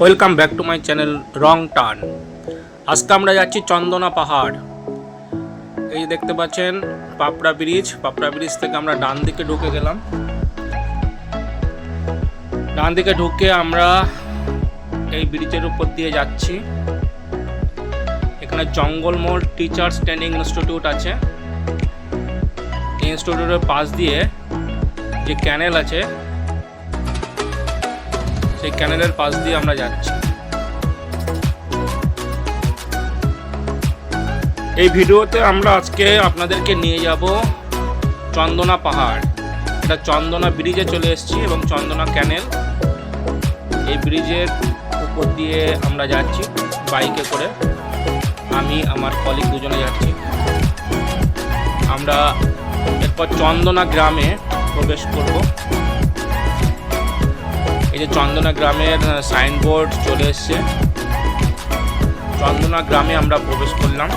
Welcome back to my channel wrong turn আজকে আমরা যাচ্ছি চন্দনা পাহাড়। এই দেখতে পাচ্ছেন, পাপড়া ব্রিজ। পাপড়া ব্রিজ থেকে আমরা ডান দিকে ঢুকে গেলাম। ডান দিকে ঢুকে আমরা এই ব্রিজের উপর দিয়ে যাচ্ছি। এখানে জঙ্গলমহল টিচার্স ট্রেনিং ইনস্টিটিউট আছে। এই ইনস্টিটিউটের পাশ দিয়ে যে ক্যানেল আছে সেই ক্যানেলের পাশ দিয়ে আমরা যাচ্ছি। এই ভিডিওতে আমরা আজকে আপনাদেরকে নিয়ে যাব চন্দনা পাহাড়। এটা চন্দনা ব্রিজে চলে এসেছি এবং চন্দনা ক্যানেল। এই ব্রিজের উপর দিয়ে আমরা যাচ্ছি বাইকে করে। আমি, আমার কলিগ দুজনে যাচ্ছি। আমরা এরপর চন্দনা গ্রামে প্রবেশ করব। এই যে চন্দনা গ্রামের সাইনবোর্ড চলে এসছে। চন্দনা গ্রামে আমরা প্রবেশ করলাম।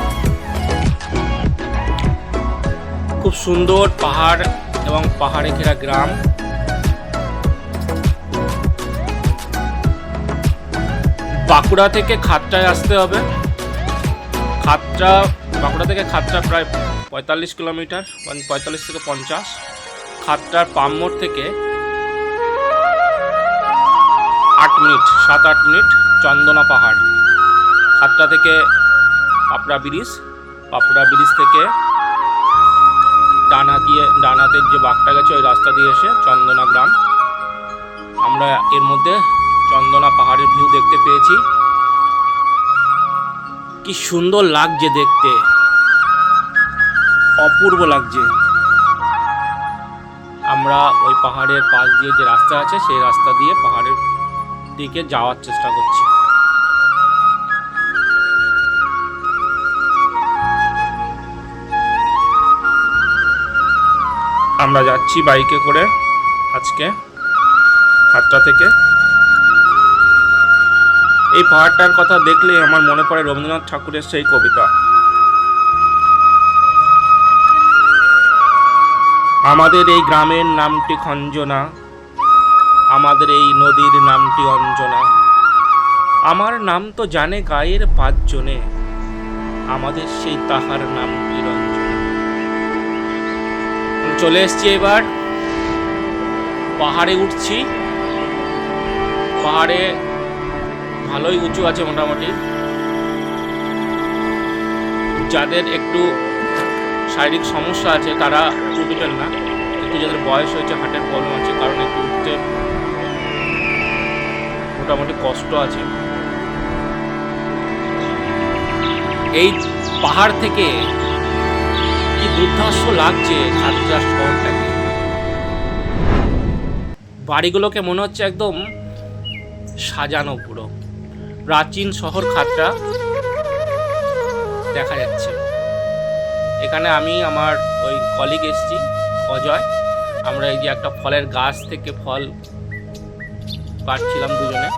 খুব সুন্দর পাহাড় এবং পাহাড়ে ঘেরা গ্রাম। বাঁকুড়া থেকে খাতটায় আসতে হবে। খাতটা বাঁকুড়া থেকে খাতটা প্রায় পঁয়তাল্লিশ কিলোমিটার, পঁয়তাল্লিশ থেকে পঞ্চাশ। খাতটার পামমোড় থেকে আট মিনিট, সাত আট মিনিট, চন্দনা পাহাড়। খাতটা থেকে পাপড়া ব্রিজ পাপড়া ব্রিজ থেকে ডানা দিয়ে ডানাতের যে বাঘটা গেছে, ওই রাস্তা দিয়ে এসে চন্দনা গ্রাম। আমরা এর মধ্যে চন্দনা পাহাড়ের ভিউ দেখতে পেয়েছি। কি সুন্দর লাগছে দেখতে। অপূর্ব লাগছে। আমরা ওই পাহাড়ের পাশ দিয়ে যে রাস্তা আছে, সেই রাস্তা দিয়ে পাহাড়ের দিকে যাওয়ার চেষ্টা করছি। আমরা যাচ্ছি বাইকে করে আজকে হাতটা থেকে। এই পাহাড়টার কথা দেখলে আমার মনে পড়ে রবীন্দ্রনাথ ঠাকুরের সেই কবিতা। আমাদের এই গ্রামের নামটি খঞ্জনা। আমাদের এই নদীর নামটি অঞ্জনা। আমার নাম তো জানে গায়ের পাঁচজনে, আমাদের সেই তাহার নাম নিরঞ্জনা। চলে এসছি এবার। পাহাড়ে উঠছি। পাহাড়ে ভালোই উঁচু আছে মোটামুটি। যাদের একটু শারীরিক সমস্যা আছে, তারা উঠবেন না। একটু যাদের বয়স হয়েছে হার্টের প্রবলেম আছে, কারণ একটু উঠতে মোটামুটি কষ্ট আছে। এই পাহাড় থেকে কি দুর্ধর্ষ লাগছে খাদ্রা শহরটাকে? বাড়িগুলোকে মনে হচ্ছে একদম সাজানো পুরো। প্রাচীন শহর খাতটা দেখা যাচ্ছে। এখানে আমি, আমার ওই কলিগ এসছি, অজয়। আমরা এই যে একটা ফলের গাছ থেকে ফল কাটছিলাম দুজনে।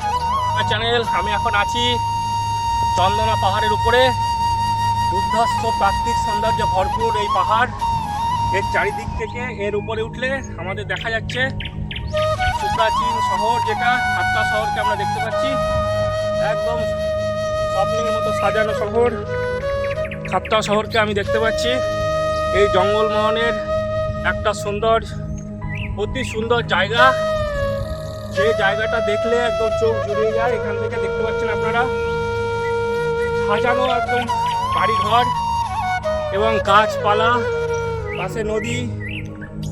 আমার চ্যানেল আমি এখন আছি চন্দনা পাহাড়ের উপরে। দুর্ধর্ষ প্রাকৃতিক সৌন্দর্য ভরপুর এই পাহাড়। এর চারিদিক থেকে এর উপরে উঠলে আমাদের দেখা যাচ্ছে সুপ্রাচীন শহর যেটা সাতটা শহরকে আমরা দেখতে পাচ্ছি। একদম স্বপ্নের মতো সাজানো শহর। সাতটা শহরকে আমি দেখতে পাচ্ছি। এই জঙ্গলমহলের একটা সুন্দর, অতি সুন্দর জায়গা। যে জায়গাটা দেখলে একদম চোখ জুড়িয়ে যায়, এখান থেকে দেখতে পাচ্ছেন আপনারা। সাজানো একদম বাড়িঘর এবং গাছপালা, পাশে নদী,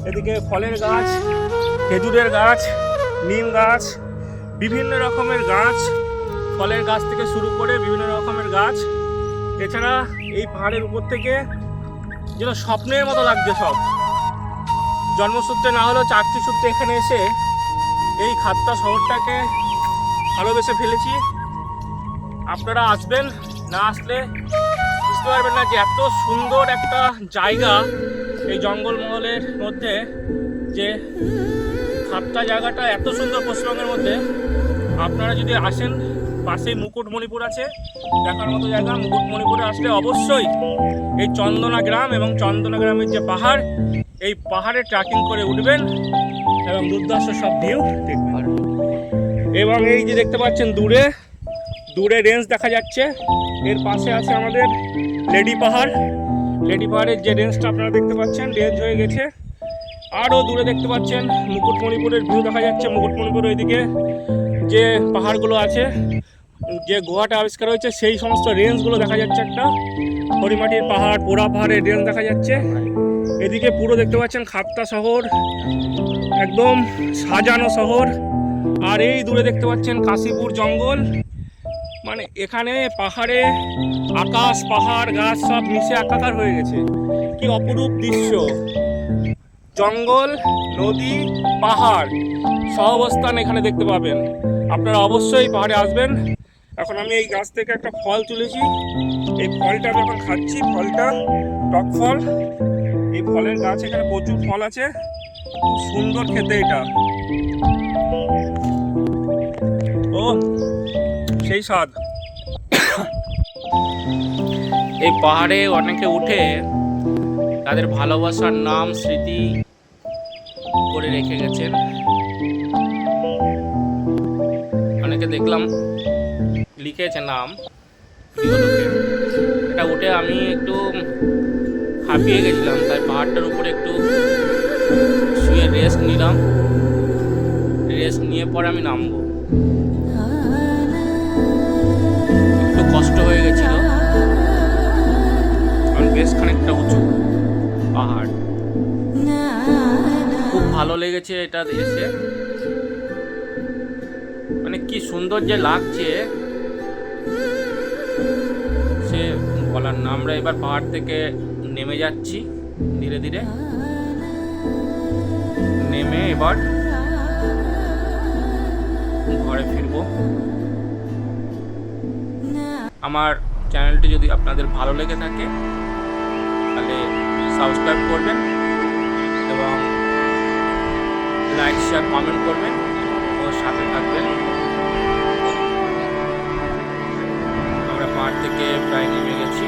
এদিকে ফলের গাছ, খেজুরের গাছ, নিম গাছ, বিভিন্ন রকমের গাছ, ফলের গাছ থেকে শুরু করে বিভিন্ন রকমের গাছ। এছাড়া এই পাহাড়ের উপর থেকে যেন স্বপ্নের মতো লাগছে সব। জন্মসূত্রে না হলেও চাকরি সূত্রে এখানে এসে এই খাতটা শহরটাকে ভালোবেসে ফেলেছি। আপনারা আসবেন, না আসলে বুঝতে পারবেন না যে এত সুন্দর একটা জায়গা এই জঙ্গলমহলের মধ্যে, যে খাতটা জায়গাটা এত সুন্দর পশ্চিমবঙ্গের মধ্যে। আপনারা যদি আসেন, পাশেই মুকুটমণিপুর আছে, দেখার মতো জায়গা। মুকুটমণিপুরে আসলে অবশ্যই এই চন্দনা গ্রাম এবং চন্দনা গ্রামের যে পাহাড়, এই পাহাড়ে ট্রেকিং করে উঠবেন। এবং দুর্ধর্ষ সব ভিউ এবং এই যে দেখতে পাচ্ছেন দূরে দূরে রেঞ্জ দেখা যাচ্ছে। এর পাশে আছে আমাদের লেডি পাহাড়। লেডি পাহাড়ের যে রেঞ্জটা আপনারা দেখতে পাচ্ছেন রেঞ্জ হয়ে গেছে। আরও দূরে দেখতে পাচ্ছেন মুকুটমণিপুরের ভিউ দেখা যাচ্ছে, মুকুটমণিপুর ওইদিকে যে পাহাড়গুলো আছে, যে গুহাটা আবিষ্কার হয়েছে, সেই সমস্ত রেঞ্জগুলো দেখা যাচ্ছে একটা। হরিমাটির পাহাড়, পোড়া পাহাড়ের রেঞ্জ দেখা যাচ্ছে। এদিকে পুরো দেখতে পাচ্ছেন খাপ্তা শহর। একদম সাজানো শহর। আর এই দূরে দেখতে পাচ্ছেন কাশীপুর জঙ্গল। মানে এখানে পাহাড়ে আকাশ, পাহাড়, গাছ সব মিশে একাকার হয়ে গেছে। কি অপরূপ দৃশ্য। জঙ্গল, নদী, পাহাড় সহাবস্থান এখানে দেখতে পাবেন। আপনারা অবশ্যই পাহাড়ে আসবেন। এখন আমি এই গাছ থেকে একটা ফল তুলেছি। এই ফলটা আমি এখন খাচ্ছি। ফলটা টক ফল। এই ফলের গাছ এখানে প্রচুর ফল আছে। সুন্দর খেতে এটা। ও, সেই স্বাদ। এই পাহাড়ে অনেকে উঠে তাদের ভালোবাসার নাম, স্মৃতি করে রেখে গেছেন। অনেকে দেখলাম লিখেছে নাম। এটা উঠে আমি একটু হাঁপিয়ে গেছিলাম, তাই পাহাড়টার উপরে একটু শুয়ে রেস্ট নিলাম। রেস্ট নিয়ে পরে আমি নামবো। একটু কষ্ট হয়ে গেছিল। কারণ বেশ খানিকটা উঁচু পাহাড়। খুব ভালো লেগেছে এটা এসে মানে কি সুন্দর যে লাগছে। সে বলার না আমরা এবার পাহাড় থেকে নেমে যাচ্ছি ধীরে ধীরে। নেমে এবার ঘরে ফিরবো। আমার চ্যানেলটি যদি আপনাদের ভালো লেগে থাকে, তাহলে সাবস্ক্রাইব করবেন এবং লাইক শেয়ার কমেন্ট করবেন ও সাথে থাকবেন। আমরা পাহাড় থেকে প্রায় নেমে গেছি।